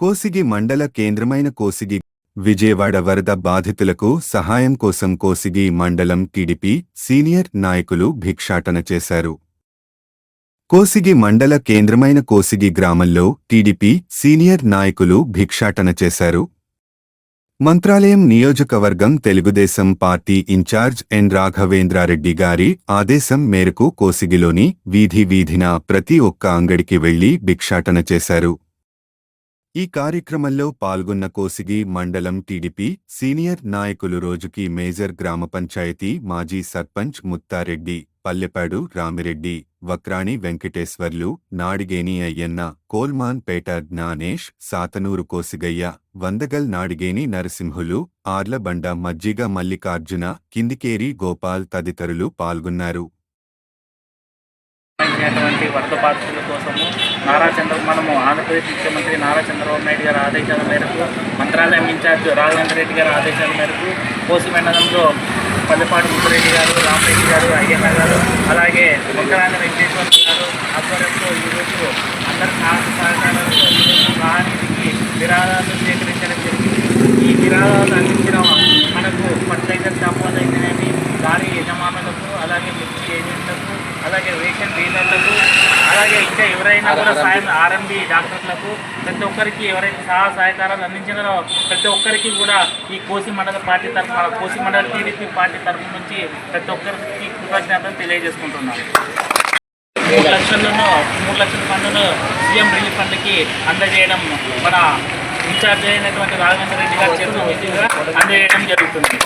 కోసిగి మండల కేంద్రమైన కోసిగి విజయవాడ వరద బాధితులకు సహాయం కోసం కోసిగి మండలం టీడీపీ సీనియర్ నాయకులు భిక్షాటన చేశారు. కోసిగి మండల కేంద్రమైన కోసిగి గ్రామంలో టీడీపీ సీనియర్ నాయకులు భిక్షాటన చేశారు. మంత్రాలయం నియోజకవర్గం Telugu Desam party incharge N Raghavendra Reddy గారి ఆదేశం మేరకు కోసిగిలోని వీధి వీధిన ప్రతి ఒక్క అంగడికి వెళ్ళి భిక్షాటన చేశారు. ఈ కార్యక్రమంలో పాల్గొన్న కోసిగి మండలం టీడీపీ సీనియర్ నాయకులు రోజుకి మేజర్ గ్రామ పంచాయతీ మాజీ సర్పంచ్ ముత్తారెడ్డి పల్లెపాడు రామిరెడ్డి వక్రాణి వెంకటేశ్వర్లు నాడిగేని అయ్యన్న కోల్మాన్ పేట జ్ఞానేష్ సాతనూరు కోసిగయ్య వందగల్ నాడిగేని నరసింహులు ఆర్లబండ మజ్జిగ మల్లికార్జున కిందికేరి గోపాల్ తదితరులు పాల్గొన్నారు. సంబంధించినటువంటి వరద బాధితుల కోసము నారా చంద్ర మనము ఆంధ్రప్రదేశ్ ముఖ్యమంత్రి నారా చంద్రబాబు నాయుడు గారి ఆదేశాల మేరకు మంత్రాలయం ఇన్ఛార్జ్ రాఘవేంద్ర రెడ్డి గారి ఆదేశాల మేరకు కోసి మండలంలో పల్లెపాటి ముద్రెడ్డి గారు రామరెడ్డి గారు అయ్యన్న గారు అలాగే వంకరాని వెంకటేశ్వర గారు ఆధ్వర్యంలో ఈరోజు అందరి సహాయ సహకారాలతో ఈరోజు విరాళాలు సేకరించడం జరిగింది. ఈ విరాళాలు అందించడం రేషన్ డీలర్లకు అలాగే ఇంకా ఎవరైనా కూడా సాయం ఆర్ఎంబి డాక్టర్లకు ప్రతి ఒక్కరికి ఎవరైతే సహాయ సహకారాలు అందించారో ప్రతి ఒక్కరికి కూడా ఈ కోసి మండల పార్టీ తరఫున కోసి మండల టీడీపీ పార్టీ తరఫు నుంచి ప్రతి ఒక్కరికి కృతజ్ఞతలు తెలియజేసుకుంటున్నాను. మూడు లక్షలను మూడు లక్షల ఫండ్ను సీఎం రిలీఫ్ ఫండ్కి అందజేయడం మన ఇన్ఛార్జ్ అయినటువంటి రాఘవేంద్ర రెడ్డి గారి చేతుల మీదుగా అందజేయడం జరుగుతుంది.